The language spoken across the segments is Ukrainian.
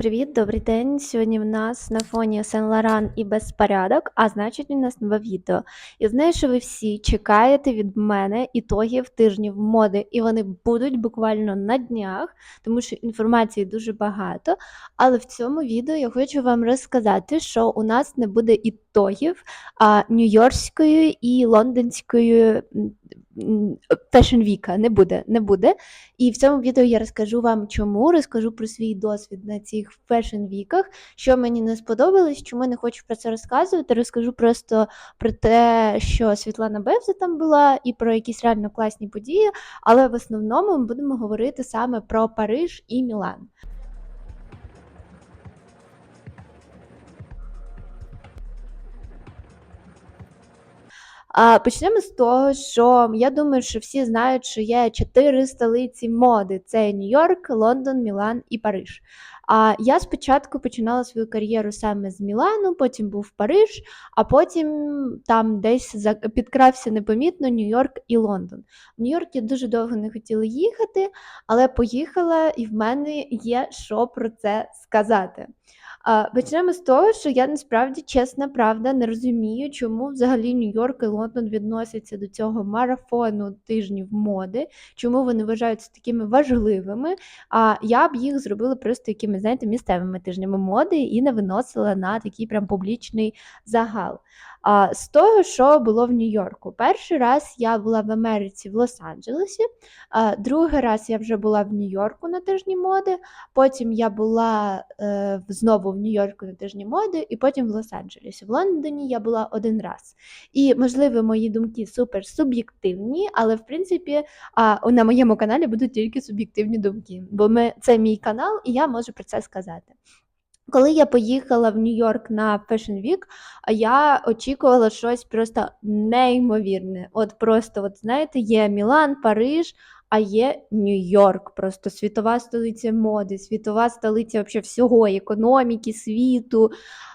Привіт, добрий день. Сьогодні в нас на фоні Сен Лоран і безпорядок, а значить, у нас нове відео. Я знаю, що ви всі чекаєте від мене ітогів тижнів моди, і вони будуть буквально на днях, тому що інформації дуже багато. Але в цьому відео я хочу вам розказати, що у нас не буде ітогів а, Нью-Йоркської і Лондонської Fashion Week. Не буде, не буде. І в цьому відео я розкажу вам чому, розкажу про свій досвід на цих фешн-віках, що мені не сподобалось, чому не хочу про це розказувати. Розкажу просто про те, що Світлана Бевза там була, і про якісь реально класні події. Але в основному ми будемо говорити саме про Париж і Мілан. Почнемо з того, що я думаю, що всі знають, що є чотири столиці моди: це Нью-Йорк, Лондон, Мілан і Париж. А я спочатку починала свою кар'єру саме з Мілану, потім був Париж, а потім там десь підкрався непомітно Нью-Йорк і Лондон. В Нью-Йорк я дуже довго не хотіла їхати, але поїхала, і в мене є що про це сказати. Почнемо з того, що я насправді чесна правда не розумію, чому взагалі Нью-Йорк і Лондон відносяться до цього марафону тижнів моди, чому вони вважаються такими важливими. А я б їх зробила просто якими, знаєте, місцевими тижнями моди і не виносила на такий прям публічний загал. А, З того, що було в Нью-Йорку. Перший раз я була в Америці в Лос-Анджелесі, другий раз я вже була в Нью-Йорку на тижні моди. Потім я була е, знову в Нью-Йорку на тижні моди, і потім в Лос-Анджелесі. В Лондоні я була один раз. І, можливо, мої думки супер суб'єктивні, але в принципі а, на моєму каналі будуть тільки суб'єктивні думки, бо ми, це мій канал, і я можу про це сказати. Коли я поїхала в Нью-Йорк на Fashion Week, я очікувала щось просто неймовірне. От просто, от знаєте, є Мілан, Париж, а є Нью-Йорк, просто світова столиця моди, світова столиця вообще всього, економіки, світу,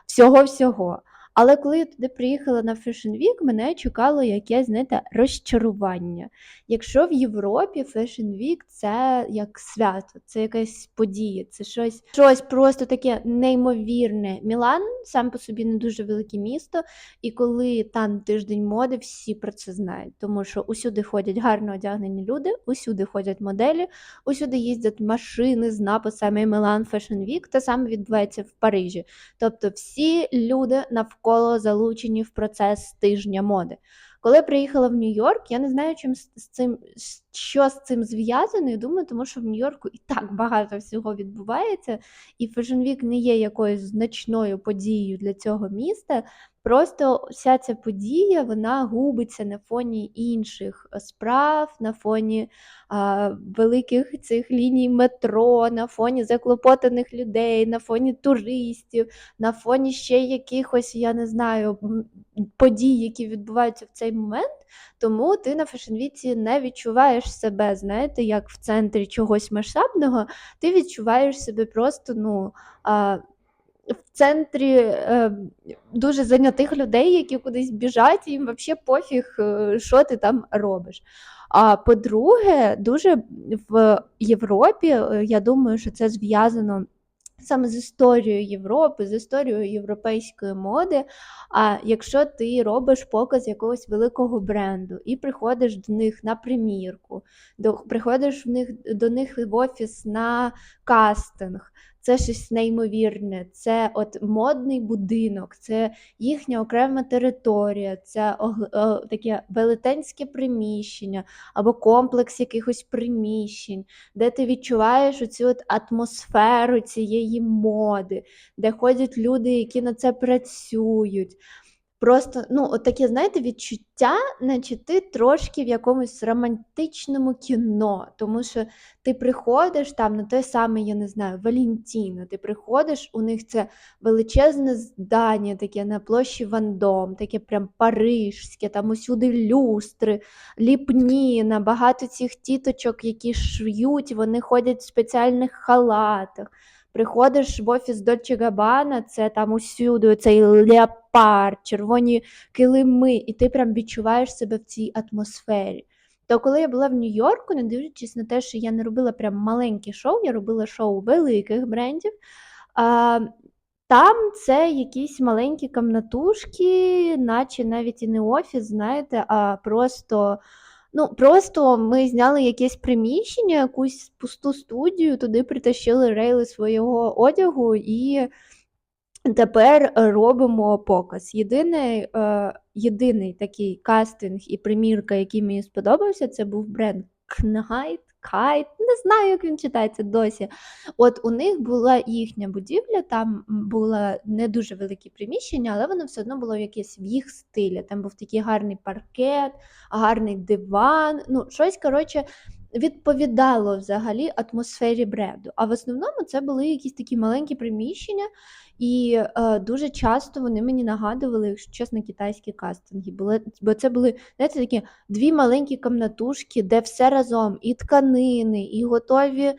всього-всього. Але коли я туди приїхала на Fashion Week, мене чекало якесь, знаєте, розчарування. Якщо в Європі Fashion Week це як свято, це якась подія, це щось, щось просто таке неймовірне. Мілан сам по собі не дуже велике місто, і коли там тиждень моди, всі про це знають, тому що усюди ходять гарно одягнені люди, усюди ходять моделі, усюди їздять машини з написами Мілан Fashion Week, те саме відбувається в Парижі. Тобто всі люди навколо залучені в процес тижня моди. Коли приїхала в Нью-Йорк, я не знаю, чим з цим що з цим зв'язано. Я думаю, тому що в Нью-Йорку і так багато всього відбувається, і Fashion Week не є якоюсь значною подією для цього міста. Просто вся ця подія вона губиться на фоні інших справ, на фоні а, великих цих ліній метро, на фоні заклопотаних людей, на фоні туристів, на фоні ще якихось, я не знаю, подій, які відбуваються в цей момент. Тому ти на фешенвіці не відчуваєш себе, знаєте, як в центрі чогось масштабного, ти відчуваєш себе просто, ну. А, в центрі е, дуже зайнятих людей, які кудись біжать, і їм взагалі пофіг, е, що ти там робиш. А по-друге, дуже в Європі, е, я думаю, що це зв'язано саме з історією Європи, з історією європейської моди. А якщо ти робиш показ якогось великого бренду і приходиш до них на примірку, до, приходиш в них, до них в офіс на кастинг, це щось неймовірне, це от модний будинок, це їхня окрема територія, це о, таке велетенське приміщення або комплекс якихось приміщень, де ти відчуваєш оцю от атмосферу цієї моди, де ходять люди, які на це працюють. Просто, ну, от таке, знаєте, відчуття, наче ти трошки в якомусь романтичному кіно, тому що ти приходиш там на той самий, я не знаю, Валентіно, ти приходиш, у них це величезне здання, таке на площі Вандом, таке прям парижське, там усюди люстри, ліпніна, багато цих тіточок, які шиють, вони ходять в спеціальних халатах. Приходиш в офіс Дольче Габана, це там усюди цей леопард, червоні килими, і ти прям відчуваєш себе в цій атмосфері. То коли я була в Нью-Йорку, не дивлячись на те, що я не робила прям маленькі шоу, я робила шоу великих брендів. А, там це якісь маленькі комнатушки, наче навіть і не офіс, знаєте, а просто, ну, просто ми зняли якесь приміщення, якусь пусту студію, туди притащили рейли свого одягу і тепер робимо показ. Єдиний, е, єдиний такий кастинг і примірка, який мені сподобався, це був бренд Knight, Kite, не знаю, як він читається досі. От у них була їхня будівля, там було не дуже велике приміщення, але воно все одно було якесь в їх стилі. Там був такий гарний паркет, гарний диван. Ну, щось, коротше, відповідало взагалі атмосфері бренду. А в основному це були якісь такі маленькі приміщення, і е, дуже часто вони мені нагадували, якщо чесно, китайські кастинги. Були, бо це були, знаєте, такі дві маленькі комнатушки, де все разом: і тканини, і готові е,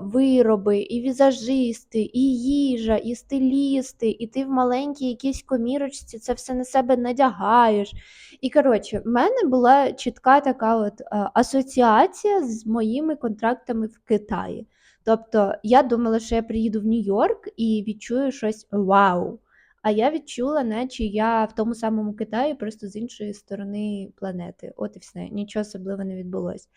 вироби, і візажисти, і їжа, і стилісти, і ти в маленькій якійсь комірочці це все на себе надягаєш. І коротше, в мене була чітка така от е, асоціація з моїми контрактами в Китаї. Тобто я думала, що я приїду в Нью-Йорк і відчую щось вау. А я відчула, наче я в тому самому Китаї, просто з іншої сторони планети. От і все, нічого особливого не відбулося.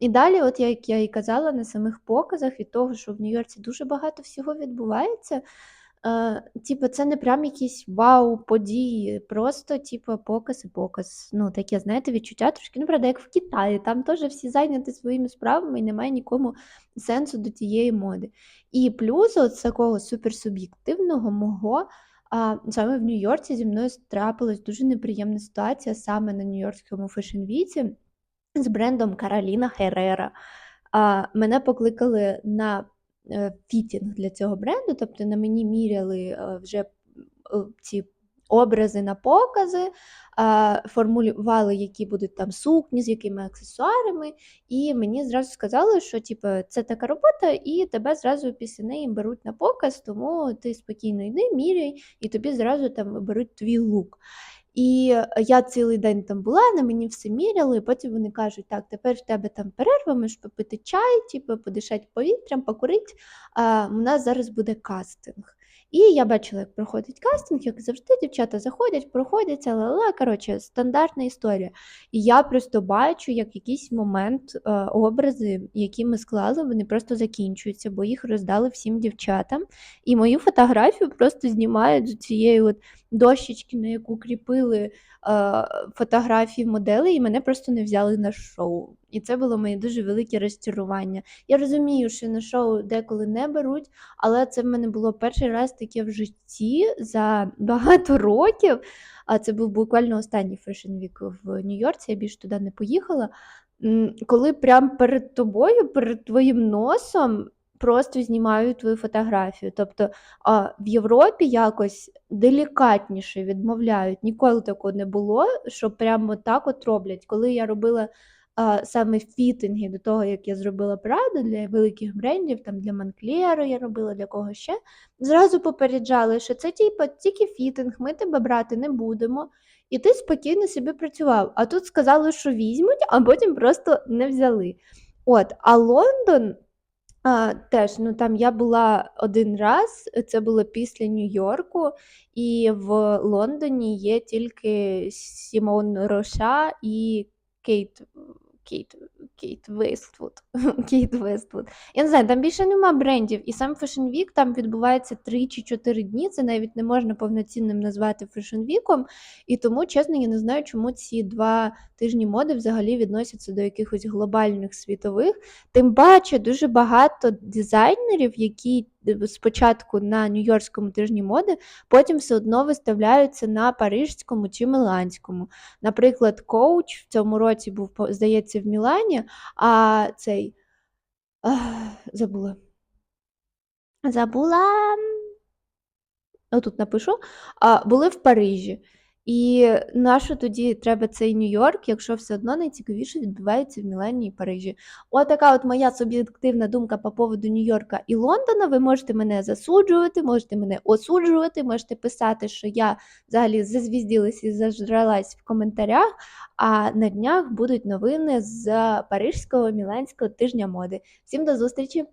І далі, от як я і казала на самих показах, від того, що в Нью-Йорці дуже багато всього відбувається. Е, типу, це не прям якісь вау-події, просто, типу, показ і показ. Ну, таке, знаєте, відчуття трошки, ну, правда, як в Китаї. Там теж всі зайняті своїми справами і немає нікому сенсу до тієї моди. І плюс от такого суперсуб'єктивного мого. А, саме в Нью-Йорці зі мною трапилась дуже неприємна ситуація саме на Нью-Йоркському фешн-віці з брендом Кароліна Херера. А, Мене покликали на фітінг для цього бренду, тобто на мені міряли е, вже е, ці образи на покази, формулювали, які будуть там сукні, з якими аксесуарами, і мені зразу сказали, що типу, це така робота, і тебе зразу після неї беруть на показ, тому ти спокійно йди, міряй, і тобі зразу там беруть твій лук. І я цілий день там була, на мені все міряли, і потім вони кажуть, так, тепер в тебе там перерва, можеш попити чай, типу, подишати повітрям, покурити, у нас зараз буде кастинг. І я бачила, як проходить кастинг, як завжди, дівчата заходять, проходять, але коротше, стандартна історія. І я просто бачу, як якийсь момент е, образи, які ми склали, вони просто закінчуються, бо їх роздали всім дівчатам. І мою фотографію просто знімають з цієї от дощечки, на яку кріпили е, фотографії моделей, і мене просто не взяли на шоу. І це було моє дуже велике розчарування. Я розумію, що на шоу деколи не беруть, але це в мене було перший раз таке в житті за багато років. А це був буквально останній фешн-вік в Нью-Йорці, я більше туди не поїхала. Коли прямо перед тобою, перед твоїм носом просто знімають твою фотографію. Тобто а, в Європі якось делікатніше відмовляють. Ніколи такого не було, що прямо так от роблять. Коли я робила а, саме фітинги до того, як я зробила Праду для великих брендів, там для Манклєра я робила для кого ще, зразу попереджали, що це типу, тільки фітинг, ми тебе брати не будемо. І ти спокійно собі працював. А тут сказали, що візьмуть, а потім просто не взяли. От, А Лондон а, Теж, ну там я була один раз, це було після Нью-Йорку, і в Лондоні є тільки Сімон Роша і Кейт Кейт Кейт Вествуд. Кейт Вествуд. Я не знаю, там більше нема брендів. І сам Fashion Week там відбувається 3 чи 4 дні. Це навіть не можна повноцінним назвати Fashion Week. І тому, чесно, я не знаю, чому ці два тижні моди взагалі відносяться до якихось глобальних світових. Тим паче, дуже багато дизайнерів, які спочатку на Нью-Йоркському тижні моди, потім все одно виставляються на Парижському чи Міланському. Наприклад, коуч в цьому році був, здається, в Мілані, а цей ах, забула. Забула. Отут напишу, були в Парижі. І нащо тоді треба цей Нью-Йорк, якщо все одно найцікавіше відбувається в Мілані і Парижі? Отака от моя суб'єктивна думка по поводу Нью-Йорка і Лондона. Ви можете мене засуджувати, можете мене осуджувати, можете писати, що я взагалі зазвізділась і зажралась в коментарях. А на днях будуть новини з Парижського міланського тижня моди. Всім до зустрічі!